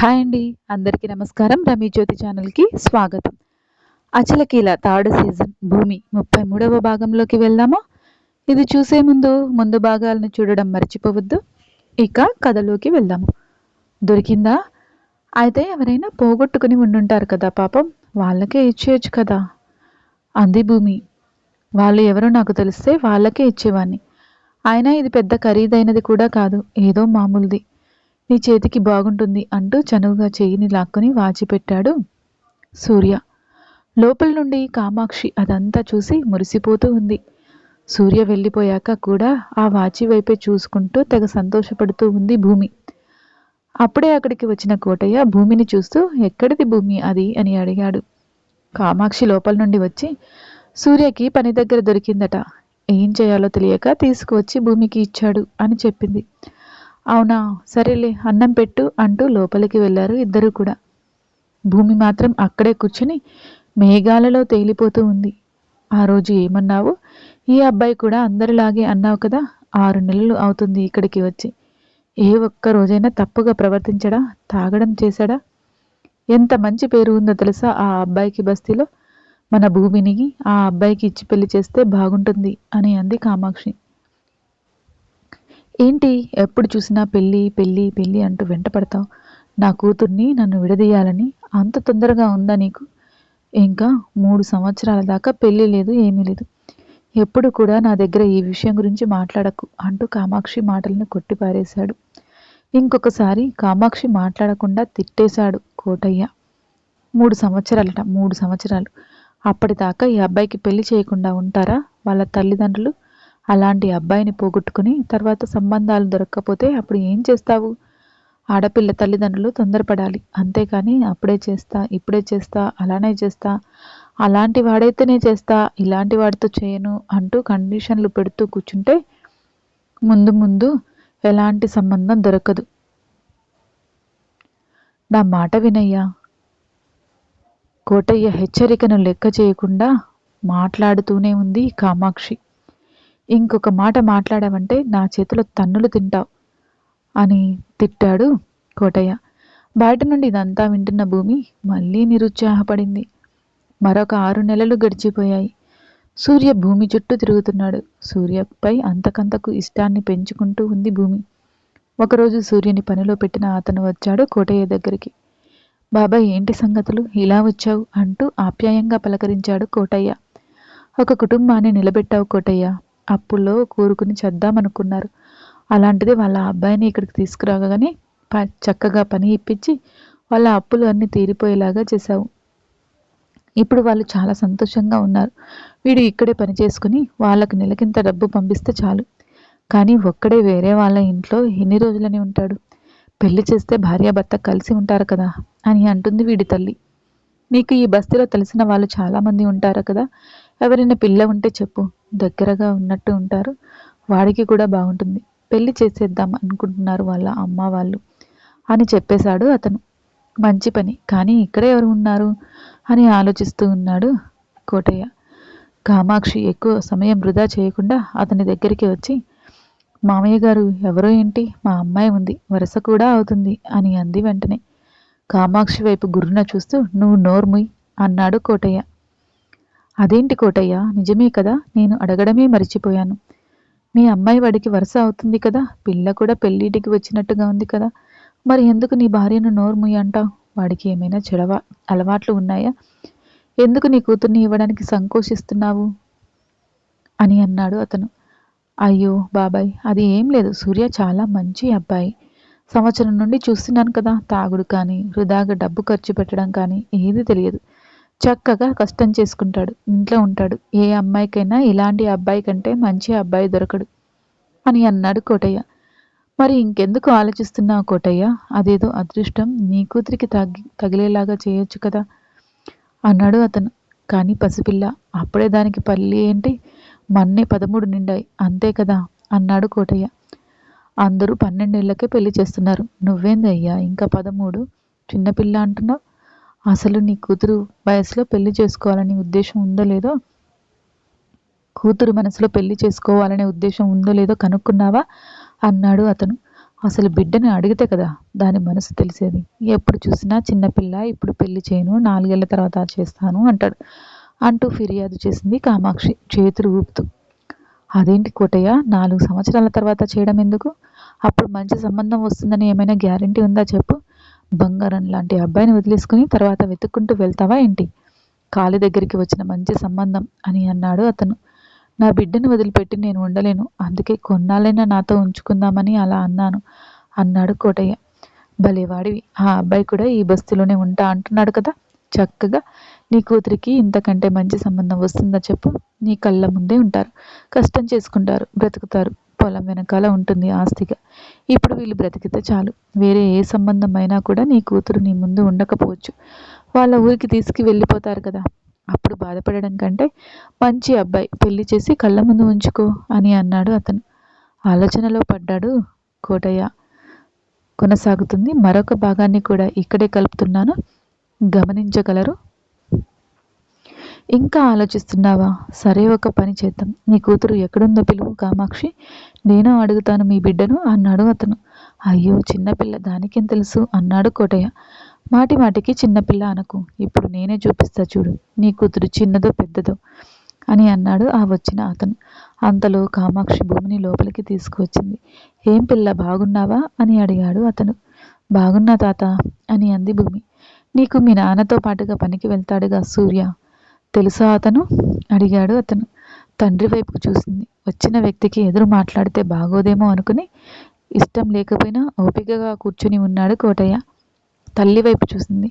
Hi అండి. అందరికీ నమస్కారం. రమీ జ్యోతి ఛానల్కి స్వాగతం. అచలకీల థర్డ్ సీజన్ భూమి ముప్పై మూడవ భాగంలోకి వెళ్దామా? ఇది చూసే ముందు ముందు భాగాలను చూడడం మర్చిపోవద్దు. ఇక కథలోకి వెళ్దాము. దొరికిందా? అయితే ఎవరైనా పోగొట్టుకుని ఉండుంటారు కదా పాపం. వాళ్ళకే ఇచ్చేయచ్చు కదా. అంది భూమి. వాళ్ళు ఎవరో నాకు తెలిస్తే వాళ్ళకే ఇచ్చేవాణ్ణి. అయినా ఇది పెద్ద ఖరీదైనది కూడా కాదు. ఏదో మామూలుది. నీ చేతికి బాగుంటుంది అంటూ చనువుగా చెయ్యిని లాక్కుని వాచిపెట్టాడు సూర్య. లోపల నుండి కామాక్షి అదంతా చూసి మురిసిపోతూ ఉంది. సూర్య వెళ్ళిపోయాక కూడా ఆ వాచి వైపే చూసుకుంటూ తెగ సంతోషపడుతూ ఉంది భూమి. అప్పుడే అక్కడికి వచ్చిన కోటయ్య భూమిని చూస్తూ ఎక్కడిది భూమి అది? అని అడిగాడు. కామాక్షి లోపల నుండి వచ్చి సూర్యకి పని దగ్గర దొరికిందట. ఏం చేయాలో తెలియక తీసుకువచ్చి భూమికి ఇచ్చాడు అని చెప్పింది. అవునా? సరేలే అన్నం పెట్టు అంటూ లోపలికి వెళ్ళారు ఇద్దరు కూడా. భూమి మాత్రం అక్కడే కూర్చుని మేఘాలలో తేలిపోతూ ఉంది. ఆ రోజు ఏమన్నావు? ఈ అబ్బాయి కూడా అందరిలాగే అన్నావు కదా ఆరు నెలలు అవుతుంది ఇక్కడికి వచ్చి. ఏ ఒక్క రోజైనా తప్పుగా ప్రవర్తించడా? తాగడం చేశాడా? ఎంత మంచి పేరు ఉందో తెలుసా ఆ అబ్బాయికి బస్తీలో? మన భూమిని ఆ అబ్బాయికి ఇచ్చి పెళ్ళి చేస్తే బాగుంటుంది అని అంది కామాక్షి. ఏంటి? ఎప్పుడు చూసినా పెళ్ళి పెళ్ళి పెళ్ళి అంటూ వెంట పడతావు. నా కూతుర్ని నన్ను విడదీయాలని అంత తొందరగా ఉందా నీకు? ఇంకా మూడు సంవత్సరాల దాకా పెళ్ళి లేదు ఏమీ లేదు. ఎప్పుడు కూడా నా దగ్గర ఈ విషయం గురించి మాట్లాడకు అంటూ కామాక్షి మాటలను కొట్టిపారేశాడు. ఇంకొకసారి కామాక్షి మాట్లాడకుండా తిట్టేశాడు కోటయ్య. మూడు సంవత్సరాలట మూడు సంవత్సరాలు. అప్పటిదాకా ఈ అబ్బాయికి పెళ్ళి చేయకుండా ఉంటారా? వాళ్ళ తల్లిదండ్రులు అలాంటి అబ్బాయిని పోగొట్టుకుని తర్వాత సంబంధాలు దొరక్కపోతే అప్పుడు ఏం చేస్తావు? ఆడపిల్ల తల్లిదండ్రులు తొందరపడాలి. అంతేకాని అప్పుడే చేస్తా ఇప్పుడే చేస్తా అలానే చేస్తా అలాంటి వాడైతేనే చేస్తా ఇలాంటి వాడితో చేయను అంటూ కండిషన్లు పెడుతూ కూర్చుంటే ముందు ముందు ఎలాంటి సంబంధం దొరకదు. నా మాట వినయ్యా. కోటయ్య హెచ్చరికను లెక్క చేయకుండా మాట్లాడుతూనే ఉంది కామాక్షి. ఇంకొక మాట మాట్లాడావంటే నా చేతిలో తన్నులు తింటావు అని తిట్టాడు కోటయ్య. బయట నుండి ఇదంతా వింటున్న భూమి మళ్ళీ నిరుత్సాహపడింది. మరొక ఆరు నెలలు గడిచిపోయాయి. సూర్య భూమి చుట్టూ తిరుగుతున్నాడు. సూర్యపై అంతకంతకు ఇష్టాన్ని పెంచుకుంటూ ఉంది భూమి. ఒకరోజు సూర్యుని పనిలో పెట్టిన అతను వచ్చాడు కోటయ్య దగ్గరికి. బాబాయ్ ఏంటి సంగతులు? ఇలా వచ్చావు? అంటూ ఆప్యాయంగా పలకరించాడు కోటయ్య. ఒక కుటుంబాన్ని నిలబెట్టావు కోటయ్య. అప్పుల్లో కూరుకుని చేద్దామనుకున్నారు అలాంటిది వాళ్ళ అబ్బాయిని ఇక్కడికి తీసుకురాగానే ప చక్కగా పని ఇప్పించి వాళ్ళ అప్పులు అన్నీ తీరిపోయేలాగా చేశావు. ఇప్పుడు వాళ్ళు చాలా సంతోషంగా ఉన్నారు. వీడు ఇక్కడే పని చేసుకుని వాళ్ళకి నెలకింత డబ్బు పంపిస్తే చాలు. కానీ ఒక్కడే వేరే వాళ్ళ ఇంట్లో ఎన్ని రోజులని ఉంటాడు? పెళ్ళి చేస్తే భార్యాభర్త కలిసి ఉంటారు కదా అని అంటుంది వీడి తల్లి. మీకు ఈ బస్తీలో తెలిసిన వాళ్ళు చాలామంది ఉంటారు కదా? ఎవరైనా పిల్ల ఉంటే చెప్పు దగ్గరగా ఉన్నట్టు ఉంటారు. వాడికి కూడా బాగుంటుంది. పెళ్ళి చేసేద్దాం అనుకుంటున్నారు వాళ్ళ అమ్మ వాళ్ళు అని చెప్పేశాడు అతను. మంచి పని. కానీ ఇక్కడ ఎవరు ఉన్నారు అని ఆలోచిస్తూ ఉన్నాడు కోటయ్య. కామాక్షి ఎక్కువ సమయం వృధా చేయకుండా అతని దగ్గరికి వచ్చి మామయ్య గారు ఎవరో ఏంటి? మా అమ్మాయి ఉంది. వరుస కూడా అవుతుంది అని అంది వెంటనే. కామాక్షి వైపు గుర్రున చూస్తూ నువ్వు నోర్ముయ్ అన్నాడు కోటయ్య. అదేంటి కోటయ్య? నిజమే కదా నేను అడగడమే మర్చిపోయాను. మీ అమ్మాయి వాడికి వరుస అవుతుంది కదా పిల్ల కూడా పెళ్ళిటికి వచ్చినట్టుగా ఉంది కదా. మరి ఎందుకు నీ భార్యను నోర్ముయ్ అంటావు వాడికి ఏమైనా చెడవ అలవాట్లు ఉన్నాయా? ఎందుకు నీ కూతుర్ని ఇవ్వడానికి సంకోచిస్తున్నావు? అని అన్నాడు అతను. అయ్యో బాబాయ్ అది ఏం లేదు. సూర్య చాలా మంచి అబ్బాయి. సంవత్సరం నుండి చూస్తున్నాను కదా తాగుడు కానీ వృధాగా డబ్బు ఖర్చు పెట్టడం కానీ ఏది తెలియదు. చక్కగా కష్టం చేసుకుంటాడు. ఇంట్లో ఉంటాడు. ఏ అమ్మాయికైనా ఇలాంటి అబ్బాయి కంటే మంచి అబ్బాయి దొరకడు అని అన్నాడు కోటయ్య. మరి ఇంకెందుకు ఆలోచిస్తున్నావు కోటయ్య? అదేదో అదృష్టం. నీ కూతురికి తగి తగిలేలాగా చేయొచ్చు కదా? అన్నాడు అతను. కానీ పసిపిల్ల అప్పుడే దానికి పల్లి ఏంటి? మన్నే పదమూడు నిండాయి. అంతే కదా? అన్నాడు కోటయ్య. అందరూ పన్నెండేళ్ళకే పెళ్ళి చేస్తున్నారు. నువ్వేంది అయ్యా ఇంకా పదమూడు? చిన్నపిల్ల అంటున్నావు? అసలు నీ కూతురు వయసులో పెళ్ళి చేసుకోవాలని ఉద్దేశం ఉందో లేదో? కూతురు మనసులో పెళ్ళి చేసుకోవాలనే ఉద్దేశం ఉందో లేదో కనుక్కున్నావా? అన్నాడు అతను. అసలు బిడ్డని అడిగితే కదా దాని మనసు తెలిసేది. ఎప్పుడు చూసినా చిన్నపిల్ల ఇప్పుడు పెళ్ళి చేయను నాలుగేళ్ళ తర్వాత చేస్తాను అంటాడు. అంటూ ఫిర్యాదు చేసింది కామాక్షి. చేతులు ఊపుతూ. అదేంటి కోటయ్య నాలుగు సంవత్సరాల తర్వాత చేయడం ఎందుకు? అప్పుడు మంచి సంబంధం వస్తుందని ఏమైనా గ్యారంటీ ఉందా చెప్పు. బంగారం లాంటి అబ్బాయిని వదిలేసుకుని తర్వాత వెతుక్కుంటూ వెళ్తావా ఏంటి? కాలి దగ్గరికి వచ్చిన మంచి సంబంధం అని అన్నాడు అతను. నా బిడ్డను వదిలిపెట్టి నేను ఉండలేను. అందుకే కొన్నాళ్ళైనా నాతో ఉంచుకుందామని అలా అన్నాను అన్నాడు కోటయ్య. భలేవాడివి ఆ అబ్బాయి కూడా ఈ బస్తీలోనే ఉంటా అంటున్నాడు కదా? చక్కగా. నీ కూతురికి ఇంతకంటే మంచి సంబంధం వస్తుందా చెప్పు? నీ కళ్ళ ముందే ఉంటారు. కష్టం చేసుకుంటారు బ్రతుకుతారు. పొలం వెనకాల ఉంటుంది ఆస్తిగా. ఇప్పుడు వీళ్ళు బ్రతికితే చాలు. వేరే ఏ సంబంధం అయినా కూడా నీ కూతురు నీ ముందు ఉండకపోవచ్చు. వాళ్ళ ఊరికి తీసుకు వెళ్ళిపోతారు కదా. అప్పుడు బాధపడడం కంటే మంచి అబ్బాయి పెళ్ళి చేసి కళ్ళ ముందు ఉంచుకో అని అన్నాడు అతను. ఆలోచనలో పడ్డాడు కోటయ్య. కొనసాగుతుంది. మరొక భాగాన్ని కూడా ఇక్కడే కలుపుతున్నాను. గమనించగలరు? ఇంకా ఆలోచిస్తున్నావా? సరే ఒక పని చేద్దాం. నీ కూతురు ఎక్కడుందో పిలువు కామాక్షి. నేను అడుగుతాను మీ బిడ్డను అన్నాడు అతను. అయ్యో చిన్నపిల్ల దానికేం తెలుసు? అన్నాడు కోటయ్య. మాటి మాటికి చిన్నపిల్ల అనకు. ఇప్పుడు నేనే చూపిస్తా చూడు. నీ కూతురు చిన్నదో పెద్దదో అని అన్నాడు ఆ వచ్చిన అతను. అంతలో కామాక్షి భూమిని లోపలికి తీసుకువచ్చింది. ఏం పిల్ల బాగున్నావా? అని అడిగాడు అతను. బాగున్నా తాత అని అంది భూమి. నీకు మీ నాన్నతో పాటుగా పనికి వెళ్తాడుగా సూర్య? తెలుసా అతను? అడిగాడు అతను. తండ్రి వైపుకు చూసింది. వచ్చిన వ్యక్తికి ఎదురు మాట్లాడితే బాగోదేమో అనుకుని ఇష్టం లేకపోయినా ఓపికగా కూర్చుని ఉన్నాడు కోటయ్య. తల్లి వైపు చూసింది.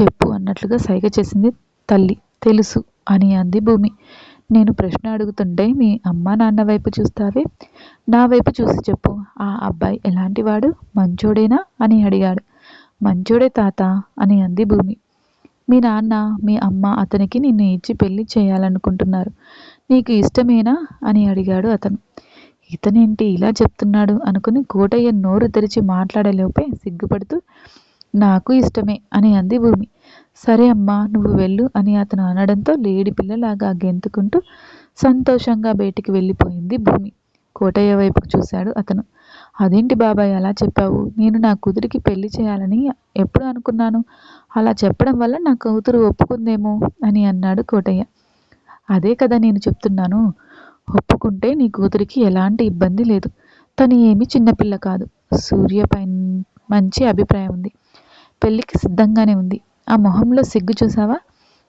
చెప్పు అన్నట్లుగా సైగ చేసింది తల్లి. తెలుసు అని అంది భూమి. నేను ప్రశ్న అడుగుతుంటే మీ అమ్మ నాన్న వైపు చూస్తావే? నా వైపు చూసి చెప్పు. ఆ అబ్బాయి ఎలాంటివాడు? మంచోడేనా? అని అడిగాడు. మంచోడే తాత అని అంది భూమి. మీ నాన్న మీ అమ్మ అతనికి నిన్ను ఇచ్చి పెళ్ళి చేయాలనుకుంటున్నారు. నీకు ఇష్టమేనా? అని అడిగాడు అతను. ఇతనేంటి ఇలా చెప్తున్నాడు అనుకుని కోటయ్య నోరు తెరిచి మాట్లాడలేపే సిగ్గుపడుతూ నాకు ఇష్టమే అని అంది భూమి. సరే అమ్మా నువ్వు వెళ్ళు అని అతను అనడంతో లేడి పిల్లలాగా గెంతుకుంటూ సంతోషంగా బయటికి వెళ్ళిపోయింది భూమి. కోటయ్య వైపుకు చూశాడు అతను. అదేంటి బాబాయ్ అలా చెప్పావు? నేను నా కూతురికి పెళ్ళి చేయాలని ఎప్పుడు అనుకున్నాను? అలా చెప్పడం వల్ల నా కూతురు ఒప్పుకుందేమో అని అన్నాడు కోటయ్య. అదే కదా నేను చెప్తున్నాను. ఒప్పుకుంటే నీ కూతురికి ఎలాంటి ఇబ్బంది లేదు. తను ఏమి చిన్నపిల్ల కాదు. సూర్యపై మంచి అభిప్రాయం ఉంది. పెళ్ళికి సిద్ధంగానే ఉంది. ఆ మొహంలో సిగ్గు చూసావా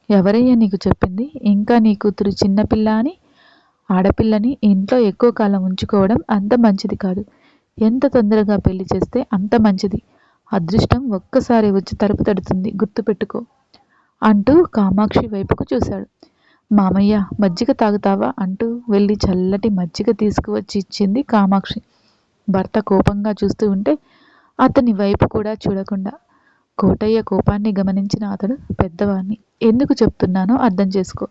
ఎవరయ్యా నీకు చెప్పింది? ఇంకా నీ కూతురు చిన్నపిల్ల అని ఆడపిల్లని ఇంట్లో ఎక్కువ కాలం ఉంచుకోవడం అంత మంచిది కాదు. ఎంత తొందరగా పెళ్ళి చేస్తే అంత మంచిది. అదృష్టం ఒక్కసారి వచ్చి తలుపు తడుతుంది. గుర్తుపెట్టుకో. అంటూ కామాక్షి వైపుకు చూశాడు. మామయ్య మజ్జిగ తాగుతావా? అంటూ వెళ్ళి చల్లటి మజ్జిగ తీసుకువచ్చి ఇచ్చింది కామాక్షి. భర్త కోపంగా చూస్తూ ఉంటే అతని వైపు కూడా చూడకుండా. కోటయ్య కోపాన్ని గమనించిన అతడు పెద్దవాణ్ణి. ఎందుకు చెప్తున్నానో అర్థం చేసుకో.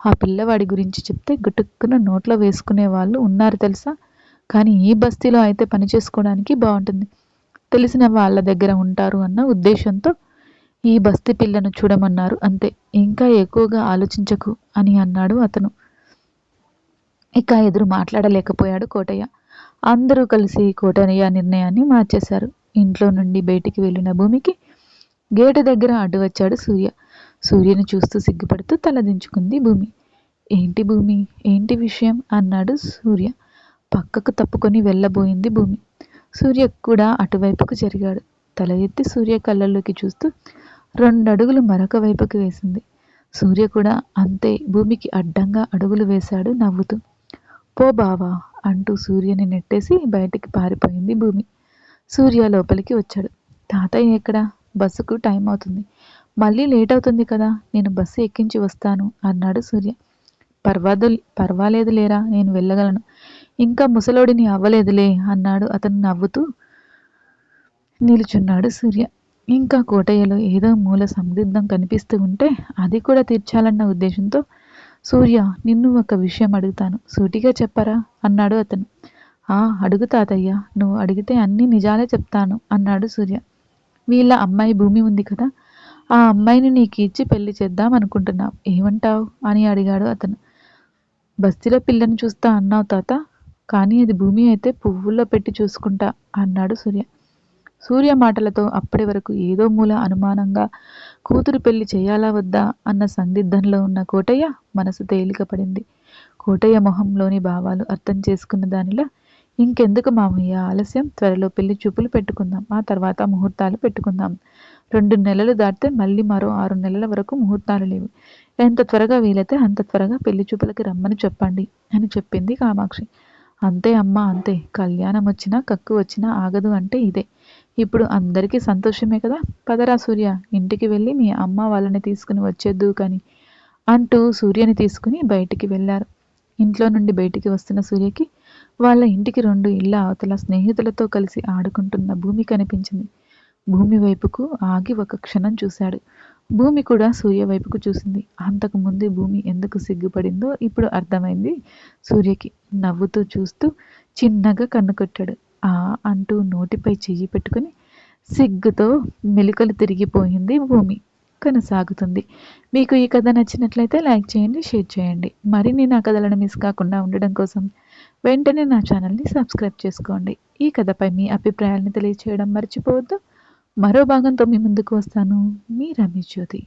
ఆ పిల్లవాడి గురించి చెప్తే గుటుక్కున నోట్లో వేసుకునే వాళ్ళు ఉన్నారు తెలుసా? కానీ ఈ బస్తీలో అయితే పని చేసుకోవడానికి బాగుంటుంది. తెలిసిన వాళ్ళ దగ్గర ఉంటారు అన్న ఉద్దేశంతో ఈ బస్తీ పిల్లను చూడమన్నారు. అంతే ఇంకా ఎక్కువగా ఆలోచించకు అని అన్నాడు అతను. ఇక ఎదురు మాట్లాడలేకపోయాడు కోటయ్య. అందరూ కలిసి కోటయ్య నిర్ణయాన్ని మార్చేశారు. ఇంట్లో నుండి బయటికి వెళ్ళిన భూమికి గేటు దగ్గర అడ్డు వచ్చాడు సూర్య. సూర్యుని చూస్తూ సిగ్గుపడుతూ తలదించుకుంది భూమి. ఏంటి భూమి? ఏంటి విషయం? అన్నాడు సూర్య. పక్కకు తప్పుకొని వెళ్ళబోయింది భూమి. సూర్య కూడా అటువైపుకు జరిగాడు. తల ఎత్తి సూర్య కళ్ళల్లోకి చూస్తూ రెండు అడుగులు మరొక వైపుకి వేసింది. సూర్య కూడా అంతే భూమికి అడ్డంగా అడుగులు వేశాడు నవ్వుతూ. పో బావా అంటూ సూర్యని నెట్టేసి బయటికి పారిపోయింది భూమి. సూర్య లోపలికి వచ్చాడు. తాతయ్య ఎక్కడ? బస్సుకు టైం అవుతుంది. మళ్ళీ లేట్ అవుతుంది కదా. నేను బస్సు ఎక్కించి వస్తాను అన్నాడు సూర్య. పర్వాదు పర్వాలేదు లేరా నేను వెళ్ళగలను. ఇంకా ముసలోడిని అవ్వలేదులే అన్నాడు అతను నవ్వుతూ. నిలుచున్నాడు సూర్య. ఇంకా కోటయ్యలో ఏదో మూల సందిగ్ధం కనిపిస్తూ ఉంటే అది కూడా తీర్చాలన్న ఉద్దేశంతో సూర్య నిన్ను ఒక విషయం అడుగుతాను. సూటిగా చెప్పరా? అన్నాడు అతను. ఆ అడుగు తాతయ్య. నువ్వు అడిగితే అన్ని నిజాలే చెప్తాను అన్నాడు సూర్య. వీళ్ళ అమ్మాయి భూమి ఉంది కదా ఆ అమ్మాయిని నీకు ఇచ్చి పెళ్ళి చేద్దాం అనుకుంటున్నావు. ఏమంటావు? అని అడిగాడు అతను. బస్తీలో పిల్లని చూస్తా అన్నావు తాత. కానీ అది భూమి అయితే పువ్వుల్లో పెట్టి చూసుకుంటా అన్నాడు సూర్య. సూర్య మాటలతో అప్పటి వరకు ఏదో మూల అనుమానంగా కూతురు పెళ్ళి చేయాలా వద్దా అన్న సందిగ్ధంలో ఉన్న కోటయ్య మనసు తేలిక పడింది. కోటయ్య మొహంలోని భావాలు అర్థం చేసుకున్న దానిలా ఇంకెందుకు మామయ్య ఆలస్యం త్వరలో పెళ్ళి చూపులు పెట్టుకుందాం ఆ తర్వాత ముహూర్తాలు పెట్టుకుందాం. రెండు నెలలు దాటితే మళ్ళీ మరో ఆరు నెలల వరకు ముహూర్తాలు లేవు. ఎంత త్వరగా వీలైతే అంత త్వరగా పెళ్ళి చూపులకి రమ్మని చెప్పండి అని చెప్పింది కామాక్షి. అంతే అమ్మా అంతే. కళ్యాణం వచ్చినా కక్కు వచ్చినా ఆగదు అంటే ఇదే. ఇప్పుడు అందరికీ సంతోషమే కదా? పదరా సూర్య ఇంటికి వెళ్ళి మీ అమ్మ వాళ్ళని తీసుకుని వచ్చేద్దు కానీ అంటూ సూర్యని తీసుకుని బయటికి వెళ్ళారు. ఇంట్లో నుండి బయటికి వస్తున్న సూర్యకి వాళ్ళ ఇంటికి రెండు ఇళ్ళ అవతల స్నేహితులతో కలిసి ఆడుకుంటున్న భూమి కనిపించింది. భూమి వైపుకు ఆగి ఒక క్షణం చూశాడు. భూమి కూడా సూర్య వైపుకు చూసింది. అంతకు ముందు భూమి ఎందుకు సిగ్గుపడిందో ఇప్పుడు అర్థమైంది. సూర్యకి నవ్వుతూ చూస్తూ చిన్నగా కన్ను కొట్టాడు ఆ అంటూ నోటిపై చెయ్యి పెట్టుకుని సిగ్గుతో మెలికలు తిరిగిపోయింది భూమి. కొనసాగుతుంది. మీకు ఈ కథ నచ్చినట్లయితే లైక్ చేయండి షేర్ చేయండి. మరిన్ని నా కథలను మిస్ కాకుండా ఉండడం కోసం వెంటనే నా ఛానల్ని సబ్స్క్రైబ్ చేసుకోండి. ఈ కథపై మీ అభిప్రాయాలను తెలియచేయడం మర్చిపోవద్దు. మరో భాగంతో మీ ముందుకు వస్తాను. మీ రమేష్ జ్యోతి.